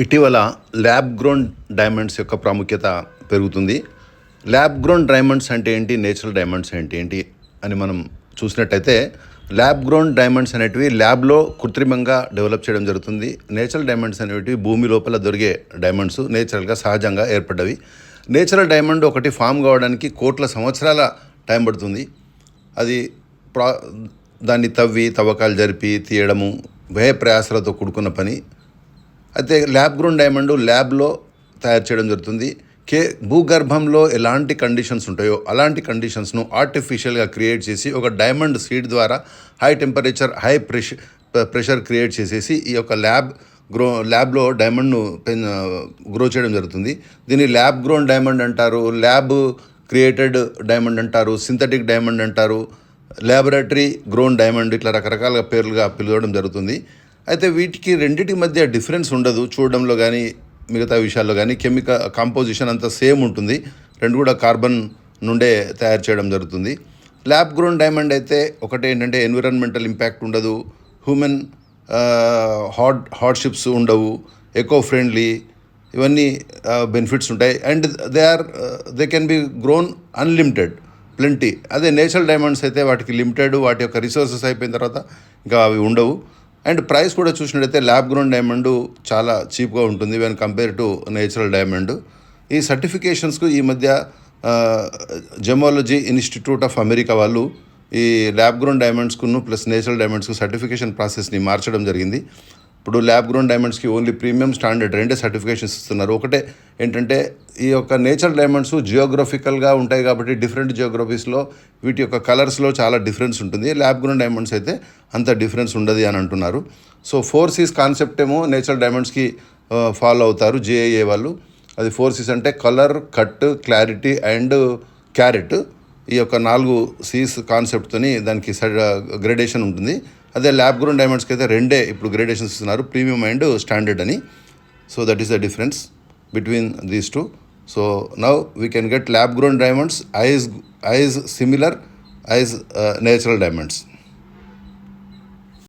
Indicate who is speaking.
Speaker 1: ఇటీవల lab grown diamonds యొక్క ప్రాముఖ్యత పెరుగుతుంది. ల్యాబ్ గ్రోన్ డైమండ్స్ అంటే ఏంటి? నేచురల్ డైమండ్స్ అంటే ఏంటి? అని మనం చూసినట్టయితే ల్యాబ్ గ్రోన్ డైమండ్స్ అనేటివి ల్యాబ్లో కృత్రిమంగా డెవలప్ చేయడం జరుగుతుంది. నేచురల్ డైమండ్స్ అనేటివి భూమి లోపల దొరికే డైమండ్స్ నేచురల్గా సహజంగా ఏర్పడ్డవి. నేచురల్ డైమండ్ ఒకటి ఫామ్ కావడానికి కోట్ల సంవత్సరాల టైం పడుతుంది. అది ప్రా దాన్ని తవ్వి తవ్వకాలు జరిపి తీయడము వ్యయ ప్రయాసాలతో కూడుకున్న పని. అయితే ల్యాబ్ గ్రోన్ డైమండ్ ల్యాబ్లో తయారు చేయడం జరుగుతుంది. కే భూగర్భంలో ఎలాంటి కండిషన్స్ ఉంటాయో అలాంటి కండిషన్స్ను ఆర్టిఫిషియల్గా క్రియేట్ చేసి ఒక డైమండ్ సీడ్ ద్వారా high temperature high pressure pressure create చేసేసి ఈ యొక్క ల్యాబ్ గ్రో ల్యాబ్లో డైమండ్ను పెన్ గ్రో చేయడం జరుగుతుంది. దీన్ని ల్యాబ్ గ్రోన్ డైమండ్ అంటారు ల్యాబ్ క్రియేటెడ్ డైమండ్ అంటారు సింథటిక్ డైమండ్ అంటారు ల్యాబొరేటరీ గ్రోన్ డైమండ్ ఇట్లా రకరకాల పేర్లుగా పిలవడం జరుగుతుంది. అయితే వీటికి రెండిటి మధ్య డిఫరెన్స్ ఉండదు. చూడడంలో కానీ మిగతా విషయాల్లో కానీ కెమికల్ కాంపోజిషన్ అంతా సేమ్ ఉంటుంది. రెండు కూడా కార్బన్ నుండే తయారు చేయడం జరుగుతుంది. ల్యాబ్ గ్రోన్ డైమండ్ అయితే ఒకటి ఏంటంటే ఎన్విరాన్మెంటల్ ఇంపాక్ట్ ఉండదు. హ్యూమన్ హాట్ హార్డ్షిప్స్ ఉండవు. ఎకో ఫ్రెండ్లీ ఇవన్నీ బెనిఫిట్స్ ఉంటాయి. And they are they can be grown unlimited plenty. అదే నేచురల్ డైమండ్స్ అయితే వాటికి లిమిటెడ్ వాటి యొక్క రిసోర్సెస్ అయిపోయిన తర్వాత ఇంకా అవి ఉండవు. అండ్ ప్రైస్ కూడా చూసినట్టయితే ల్యాబ్ గ్రోన్ డైమండ్ చాలా చీప్గా ఉంటుంది when compare to natural diamond ఈ సర్టిఫికేషన్స్కు ఈ మధ్య జెమాలజీ ఇన్స్టిట్యూట్ ఆఫ్ అమెరికా వాళ్ళు ఈ ల్యాబ్ గ్రోన్ డైమండ్స్కును ప్లస్ నేచురల్ డైమండ్స్కు సర్టిఫికేషన్ ప్రాసెస్ని మార్చడం జరిగింది. ఇప్పుడు ల్యాబ్ గ్రోన్ డైమండ్స్కి ఓన్లీ ప్రీమియం స్టాండర్డ్ రెండే సర్టిఫికేషన్స్ ఇస్తున్నారు. ఒకటే ఏంటంటే ఈ యొక్క నేచురల్ డైమండ్స్ జియోగ్రఫికల్గా ఉంటాయి కాబట్టి డిఫరెంట్ జియోగ్రఫీస్లో వీటి యొక్క కలర్స్లో చాలా డిఫరెన్స్ ఉంటుంది. ల్యాబ్ గ్రోన్ డైమండ్స్ అయితే అంత డిఫరెన్స్ ఉండదు అని అంటున్నారు. సో ఫోర్ సీస్ కాన్సెప్ట్ ఏమో నేచురల్ డైమండ్స్కి ఫాలో అవుతారు జేఏఏ వాళ్ళు. అది ఫోర్ సీస్ అంటే colour cut clarity and carat ఈ యొక్క నాలుగు సీస్ కాన్సెప్ట్తోని దానికి గ్రేడేషన్ ఉంటుంది. అదే ల్యాబ్ గ్రోన్ డైమండ్స్కి అయితే రెండే ఇప్పుడు గ్రేడేషన్స్ ఇస్తున్నారు ప్రీమియం అండ్ స్టాండర్డ్ అని. So that is the difference between these two so now we can get lab grown diamonds is is similar is natural diamonds